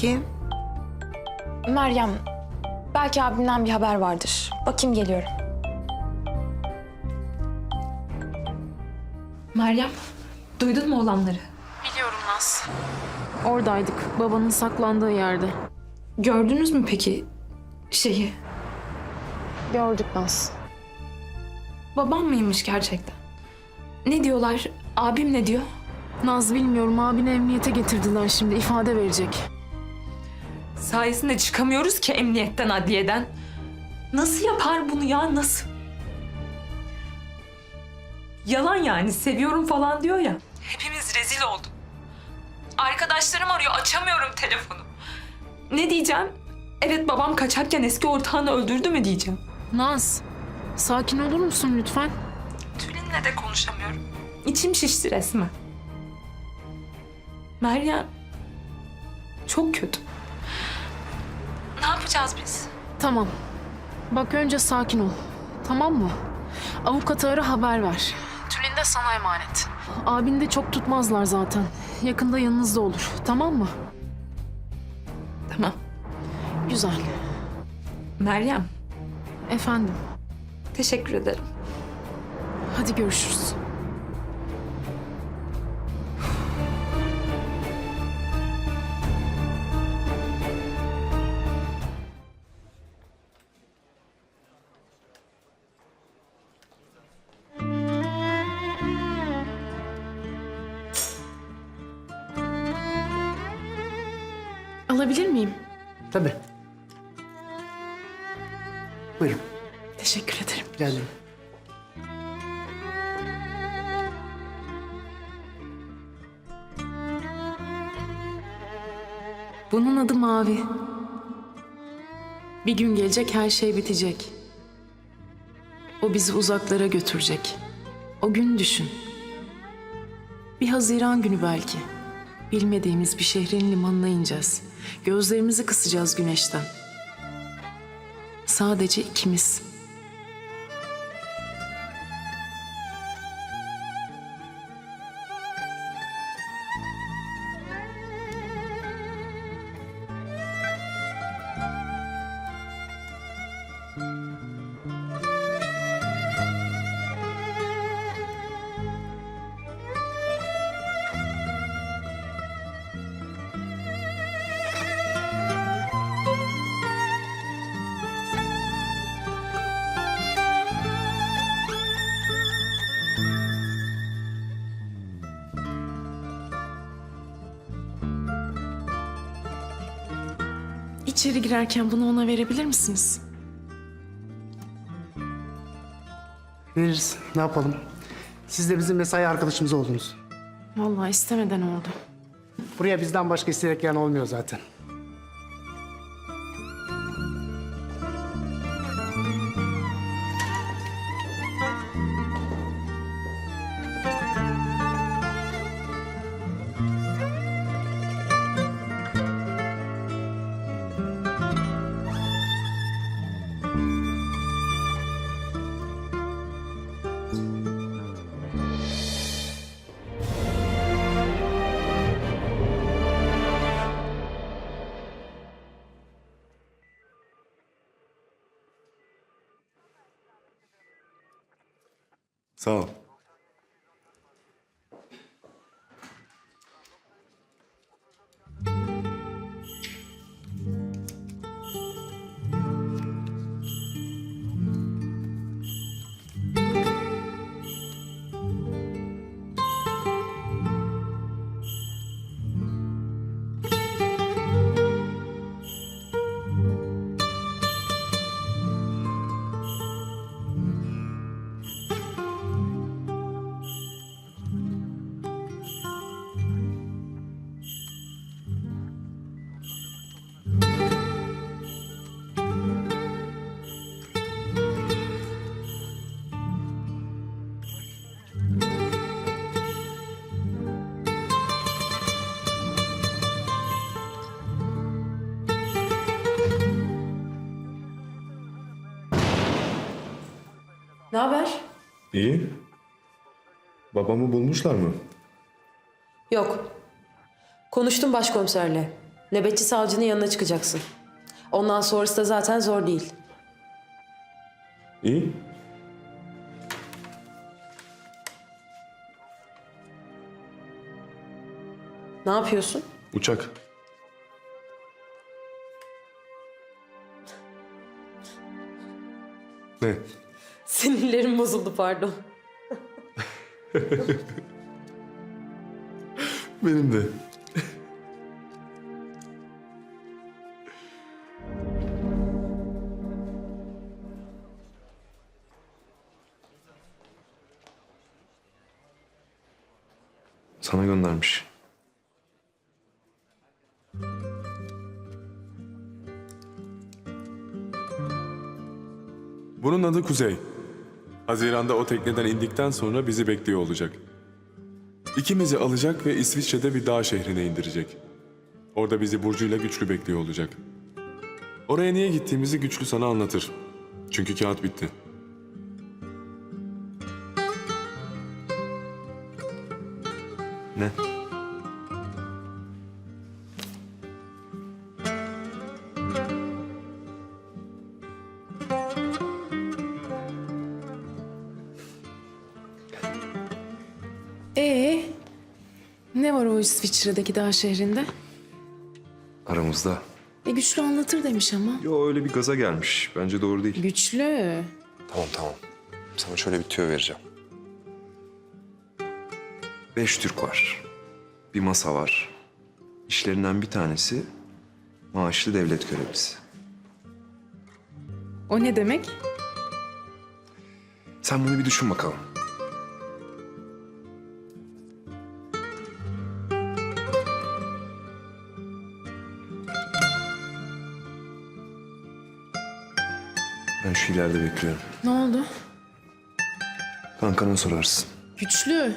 Kim? Meryem, belki abimden bir haber vardır. Bakayım geliyorum. Meryem, duydun mu olanları? Biliyorum Naz. Oradaydık. Babanın saklandığı yerde. Gördünüz mü peki şeyi? Gördük Naz. Babam mıymış gerçekten? Ne diyorlar? Abim ne diyor? Naz bilmiyorum abini emniyete getirdiler şimdi ifade verecek. Sayesinde çıkamıyoruz ki emniyetten, adliyeden. Nasıl yapar bunu ya, nasıl? Yalan yani, seviyorum falan diyor ya. Hepimiz rezil olduk. Arkadaşlarım arıyor, açamıyorum telefonu. Ne diyeceğim? Evet babam kaçarken eski ortağını öldürdü mü diyeceğim. Naz, sakin olur musun lütfen? Tülin'le de konuşamıyorum. İçim şişti resmen. Meryem çok kötü. Yapacağız biz? Tamam. Bak önce sakin ol. Tamam mı? Avukatı ara haber ver. Tülin de sana emanet. Abini de çok tutmazlar zaten. Yakında yanınızda olur. Tamam mı? Tamam. Güzel. Meryem Efendim. teşekkür ederim. Hadi görüşürüz. Alabilir miyim? Tabii. Buyurun. Teşekkür ederim. Geldim. Bunun adı Mavi. Bir gün gelecek her şey bitecek. O bizi uzaklara götürecek. O gün düşün. Bir Haziran günü belki. Bilmediğimiz bir şehrin limanına ineceğiz. Gözlerimizi kısacağız güneşten. Sadece ikimiz. İçeri girerken bunu ona verebilir misiniz? Veririz. Ne yapalım? Siz de bizim mesai arkadaşımız oldunuz. Vallahi istemeden oldu. Buraya bizden başka isteyerek gelen olmuyor zaten. So. Ne haber? İyi. Babamı bulmuşlar mı? Yok. Konuştum başkomiserle. Nöbetçi savcının yanına çıkacaksın. Ondan sonrası da zaten zor değil. İyi. Ne yapıyorsun? Uçak. Ne? Sinirlerim bozuldu pardon. Benim de. Sana göndermiş. Bunun adı Kuzey. Haziran'da o tekneden indikten sonra bizi bekliyor olacak. İkimizi alacak ve İsviçre'de bir dağ şehrine indirecek. Orada bizi Burcu'yla güçlü bekliyor olacak. Oraya niye gittiğimizi güçlü sana anlatır. Çünkü kağıt bitti. Ne? Ee, ne var o İsviçre'deki dağ şehrinde? Aramızda. E güçlü anlatır demiş ama. Yo öyle bir gaza gelmiş. Bence doğru değil. Güçlü. Tamam tamam. Sana şöyle bir tüyo vereceğim. Beş Türk var. Bir masa var. İşlerinden bir tanesi maaşlı devlet görevlisi. O ne demek? Sen bunu bir düşün bakalım. Ben şu ileride bekliyorum. Ne oldu? Kankana sorarsın. Güçlü.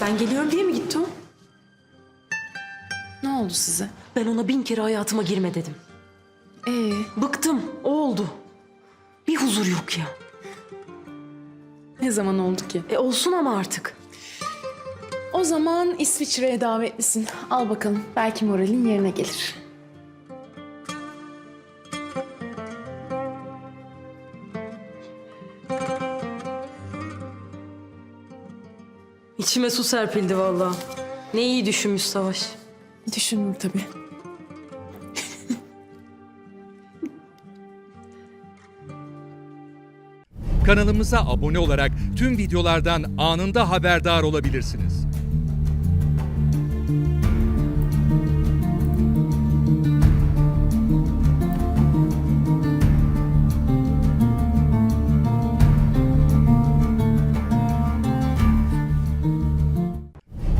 Ben geliyorum diye mi gitti o? Ne oldu size? Ben ona bin kere hayatıma girme dedim. Ee, Bıktım. O oldu. Bir huzur yok ya. ne zaman oldu ki? E olsun ama artık. O zaman İsviçre'ye davetlisin. Al bakalım. Belki moralin yerine gelir. İçime su serpildi vallahi. Ne iyi düşünmüş Savaş. Düşünür tabii. Kanalımıza abone olarak tüm videolardan anında haberdar olabilirsiniz.